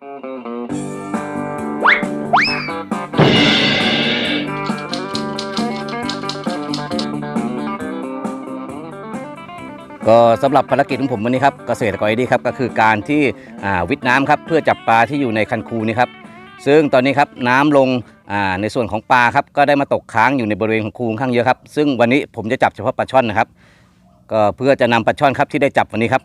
ก็สำหรับภารกิจของผมวันนี้ครับเกษตรกรไอดีครับก็คือการที่วิทย์น้ำครับเพื่อจับปลาที่อยู่ในคันคูนี่ครับซึ่งตอนนี้ครับน้ำลงาในส่วนของปลาครับก็ได้มาตกค้างอยู่ในบริเวณของคูข้างเยอะครับซึ่งวันนี้ผมจะจับเฉพาะปลาช่อนนะครับก็เพื่อจะนำปลาช่อนครับที่ได้จับวันนี้ครับ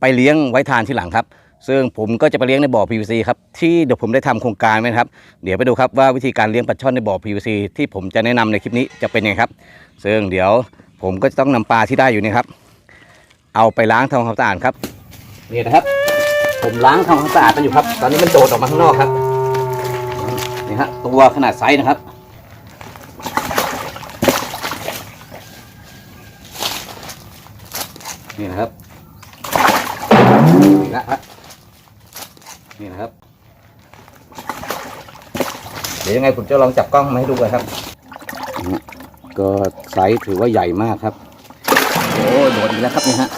ไปเลี้ยงไว้ทานที่หลังครับ ซึ่งผมก็จะไปเลี้ยงในบ่อ PVC ครับที่เดี๋ยวผมได้ทำโครงการไว้นะครับ เดี๋ยวไปดูครับว่าวิธีการเลี้ยงปลาช่อนในบ่อ PVC ที่ผมจะแนะนำในคลิปนี้จะเป็นยังไงครับ ซึ่งเดี๋ยวผมก็จะต้องนำปลาที่ได้อยู่นี่ครับ เอาไปล้างทำความสะอาดครับนี่นะครับ ผมล้างทำความสะอาดมันอยู่ครับ ตอนนี้มันโดดออกมาข้างนอกครับนี่ฮะตัวขนาดไซส์นะครับนี่นะครับนี่นะครับ นี่นะครับ เดี๋ยวยังไงผมจะลองจับกล้องมาให้ดูกันครับ ก็ไซส์ถือว่าใหญ่มากครับ โอ้โดดอีกแล้วครับนี่ฮะ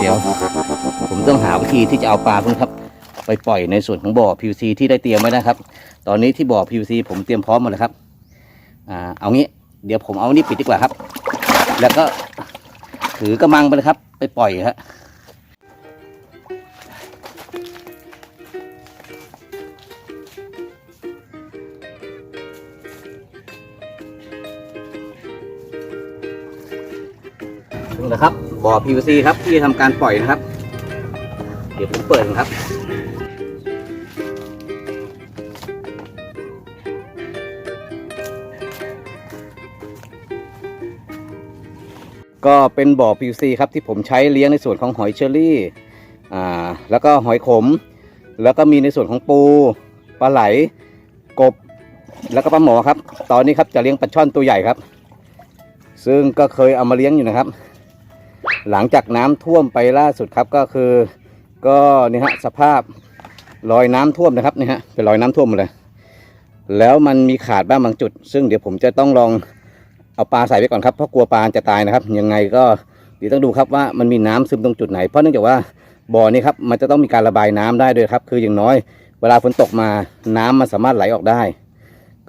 เดี๋ยว ผมต้องหาวิธีที่จะเอาปลาพวกนี้ครับ ไปปล่อยในส่วนของบ่อ PVC ที่ได้เตรียมไว้นะครับ ตอนนี้ที่บ่อ PVC ผมเตรียมพร้อมหมดแล้วครับ อ่า เอางี้ เดี๋ยวผมเอานี่ปิดดีกว่าครับ แล้วก็ถือกระมังไปเลยครับ ไปปล่อยฮะ นี่นะครับบ่อ PVC ครับที่จะทำการปล่อยนะครับ เดี๋ยวผมเปิดก่อนครับก็เป็นบ่อ PVC ครับที่ผมใช้เลี้ยงในส่วนของหอยเชอรี่อ่าแล้วก็หอยขม แล้วก็มีในส่วนของปูปลาไหลกบ แล้วก็ปลาหมอครับ ตอนนี้ครับจะเลี้ยงปลาช่อนตัวใหญ่ครับ ซึ่งก็เคยเอามาเลี้ยงอยู่นะครับ หลังจากน้ำท่วมไปล่าสุดครับก็คือ ก็นี่ฮะสภาพรอยน้ำท่วมนะครับนี่ฮะเป็นรอยน้ำท่วมหมดเลยแล้วมันมีขาดบ้างบางจุด ซึ่งเดี๋ยวผมจะต้องลองเอาปลาใส่ไปก่อนครับเพราะกลัวปลาจะตายนะครับ ยังไงก็เดี๋ยวต้องดูครับว่ามันมีน้ำซึมตรงจุดไหน เพราะเนื่องจากว่าบ่อนี้ครับมันจะต้องมีการระบายน้ำได้ด้วยครับ คืออย่างน้อย เวลาฝนตกมาน้ำมันสามารถไหลออกได้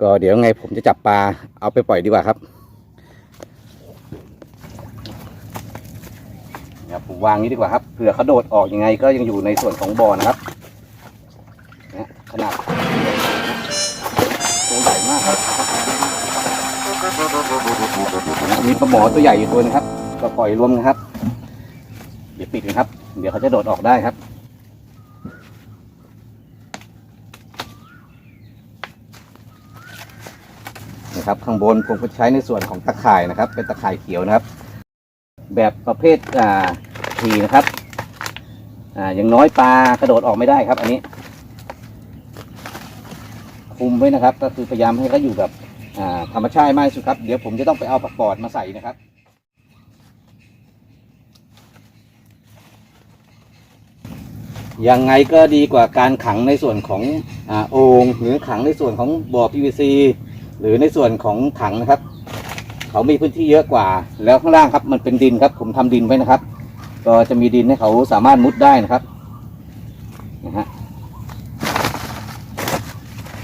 ก็เดี๋ยวยังไงผมจะจับปลาเอาไปปล่อยดีกว่าครับ ครับผมวางนี้ดีกว่าครับเผื่อเขาโดดออกยังไงก็ยังอยู่ในส่วนของบ่อนะครับนะขนาดตัวใหญ่มากครับมีปลาหมอตัวใหญ่อยู่ตัวนึงครับ ก็ปล่อยรวมนะครับ เดี๋ยวปิดนะครับ เดี๋ยวเขาจะโดดออกได้ครับนะครับข้างบนผมก็ใช้ในส่วนของตะข่ายนะครับ เป็นตะข่ายเขียวนะครับ แบบประเภทอ่าทีนะครับ อ่าอย่างน้อยปลากระโดดออกไม่ได้ครับ อันนี้ คุมไว้นะครับ ก็คือพยายามให้เขาอยู่แบบอ่าธรรมชาติมากที่สุดครับ เดี๋ยวผมจะต้องไปเอาปักปอดมาใส่นะครับยังไงก็ดีกว่าการขังในส่วนของอ่าโอ่งหรือขังในส่วนของบ่อ PVC หรือในส่วนของถังนะครับ เขามีพื้นที่เยอะกว่า แล้วข้างล่างครับมันเป็นดินครับ ผมทำดินไว้นะครับ ก็จะมีดินให้เขาสามารถมุดได้นะครับนะฮะ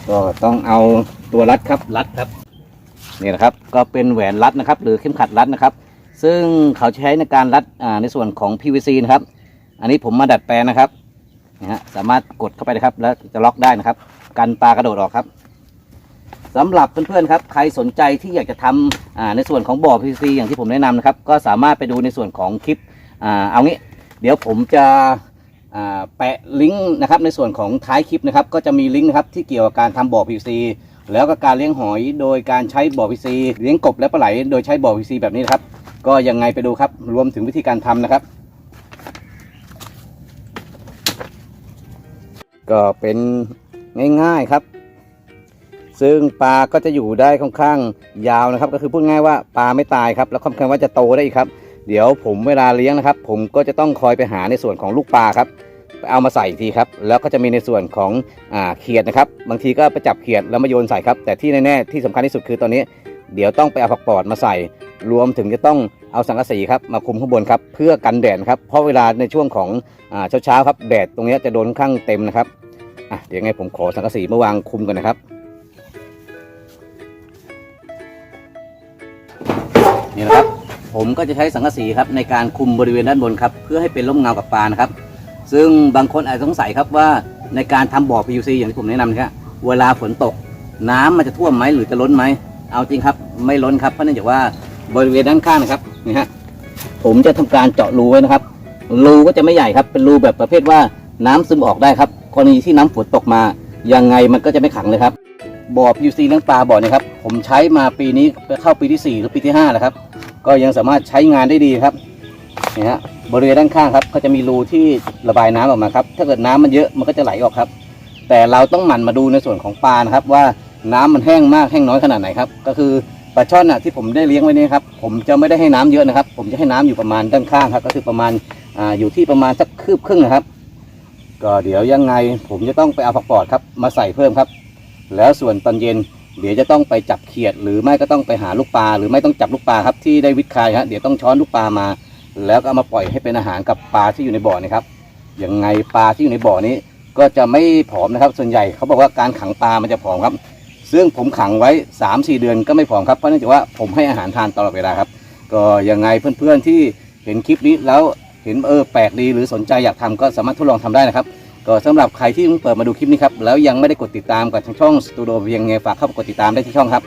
ก็ต้องเอาตัวรัดครับรัดครับนี่นะครับก็เป็นแหวนรัดนะครับ หรือเข็มขัดรัดนะครับ ซึ่งเขาใช้ในการรัดอ่าในส่วนของ PVC นะครับ อันนี้ผมมาดัดแปลงนะครับนะฮะสามารถกดเข้าไปนะครับ แล้วจะล็อกได้นะครับ กันปลากระโดดออกครับ สำหรับเพื่อนๆครับใครสนใจที่อยากจะทำอ่าในส่วนของบ่อ PVC อย่างที่ผมแนะนำนะครับ ก็สามารถไปดูในส่วนของคลิปอเอางี้ เดี๋ยวผมจะแปะลิงก์นะครับในส่วนของท้ายคลิปนะครับ ก็จะมีลิงก์นะครับที่เกี่ยวกับการทำบ่อ PVC แล้วก็การเลี้ยงหอยโดยการใช้บ่อ PVC เลี้ยงกบและปลาไหลโดยใช้บ่อ PVC แบบนี้นครับ ก็ยังไงไปดูครับ รวมถึงวิธีการทำนะครับ ก็เป็นง่ายๆครับ ซึ่งปลาก็จะอยู่ได้ค่อนข้างยาวนะครับ ก็คือพูดง่ายว่าปลาไม่ตายครับแล้วค่อนข้างว่าจะโตได้อีกครับ เดี๋ยวผมเวลาเลี้ยงนะครับ ผมก็จะต้องคอยไปหาในส่วนของลูกปลาครับเอามาใส่อีกทีครับ แล้วก็จะมีในส่วนของอ่าเขียดนะครับ บางทีก็ไปจับเขียดแล้วมาโยนใส่ครับ แต่ที่แน่ๆที่สำคัญที่สุดคือตอนนี้ เดี๋ยวต้องไปเอาผักปอดมาใส่ รวมถึงจะต้องเอาสังกะสีครับมาคุมข้างบนครับเพื่อกันแดดครับ เพราะเวลาในช่วงของเช้าเช้าๆครับแดดตรงนี้จะโดนข้างเต็มนะครับอะเดี๋ยวไงผมขอสังกะสีมาวางคุมกันนะครับ ผมก็จะใช้สังกะสีครับในการคุมบริเวณด้านบนครับเพื่อให้เป็นร่มเงากับปลานะครับ ซึ่งบางคนอาจจะสงสัยครับว่าในการทำบ่อ PVC อย่างที่ผมแนะนำนะครับเวลาฝนตก น้ำมันจะท่วมไหมหรือจะล้นไหมเอาจริงครับ ไม่ล้นครับเพราะเนื่องจากว่าบริเวณด้านข้างนะครับนี่ฮะผมจะทำการเจาะรูไว้นะครับ รูก็จะไม่ใหญ่ครับ เป็นรูแบบประเภทว่าน้ำซึมออกได้ครับกรณีที่น้ำฝนตกมายังไงมันก็จะไม่ขังเลยครับบ่อ PVC เลี้ยงปลาบ่อเนี้ครับผมใช้มาปีนี้เข้าปีที่4หรือปีที่5แล้วครับ ก็ยังสามารถใช้งานได้ดีครับนี่ฮะบริเวณด้านข้างครับก็จะมีรูที่ระบายน้ำออกมาครับ ถ้าเกิดน้ำมันเยอะมันก็จะไหลออกครับ แต่เราต้องหมั่นมาดูในส่วนของปลานะครับ ว่าน้ำมันแห้งมากแห้งน้อยขนาดไหนครับ ก็คือปลาช่อนอะที่ผมได้เลี้ยงไว้นี่ครับผมจะไม่ได้ให้น้ำเยอะนะครับ ผมจะให้น้ำอยู่ประมาณด้านข้างครับ ก็คือประมาณอ่าอยู่ที่ประมาณสักคืบครึ่งนะครับ ก็เดี๋ยวยังไงผมจะต้องไปเอาผักปอดครับมาใส่เพิ่มครับ แล้วส่วนตอนเย็น เดี๋ยวจะต้องไปจับเขียด หรือไม่ก็ต้องไปหาลูกปลาหรือไม่ต้องจับลูกปลาครับที่ได้วิทย์คายครับเดี๋ยวต้องช้อนลูกปลามา แล้วก็เอามาปล่อยให้เป็นอาหารกับปลาที่อยู่ในบ่อนะครับยังไงปลาที่อยู่ในบ่อนี้ ก็จะไม่ผอมนะครับ ส่วนใหญ่เขาบอกว่าการขังปลามันจะผอมครับ ซึ่งผมขังไว้ 3-4 เดือนก็ไม่ผอมครับเพราะเนื่องจากว่าผมให้อาหารทานตลอดเวลาครับ ก็ยังไงเพื่อนๆที่เห็นคลิปนี้แล้วเห็นเออแปลกดีหรือสนใจอยากทำก็สามารถทดลองทำได้นะครับ ก็สำหรับใครที่เพิ่งเปิดมาดูคลิปนี้ครับแล้วยังไม่ได้กดติดตามกับทางช่องสตูดิโอเพียงไงฝากเข้าไปกดติดตามได้ที่ช่องครับ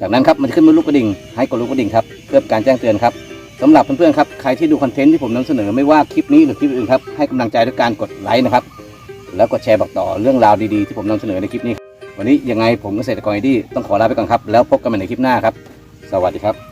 จากนั้นครับมันจะขึ้นบนลูกกระดิ่ง ให้กดลูกกระดิ่งครับเพื่อการแจ้งเตือนครับสำหรับเพื่อนๆครับใครที่ดูคอนเทนต์ที่ผมนำเสนอไม่ว่าคลิปนี้หรือคลิปอื่นครับให้กำลังใจด้วยการกดไลค์นะครับแล้วกดแชร์บอกต่อเรื่องราวดีๆที่ผมนำเสนอในคลิปนี้ วันนี้ยังไงผมเกษตรกรไอดีต้องขอลาไปก่อนครับแล้วพบกันใหม่ในคลิปหน้าครับ สวัสดีครับ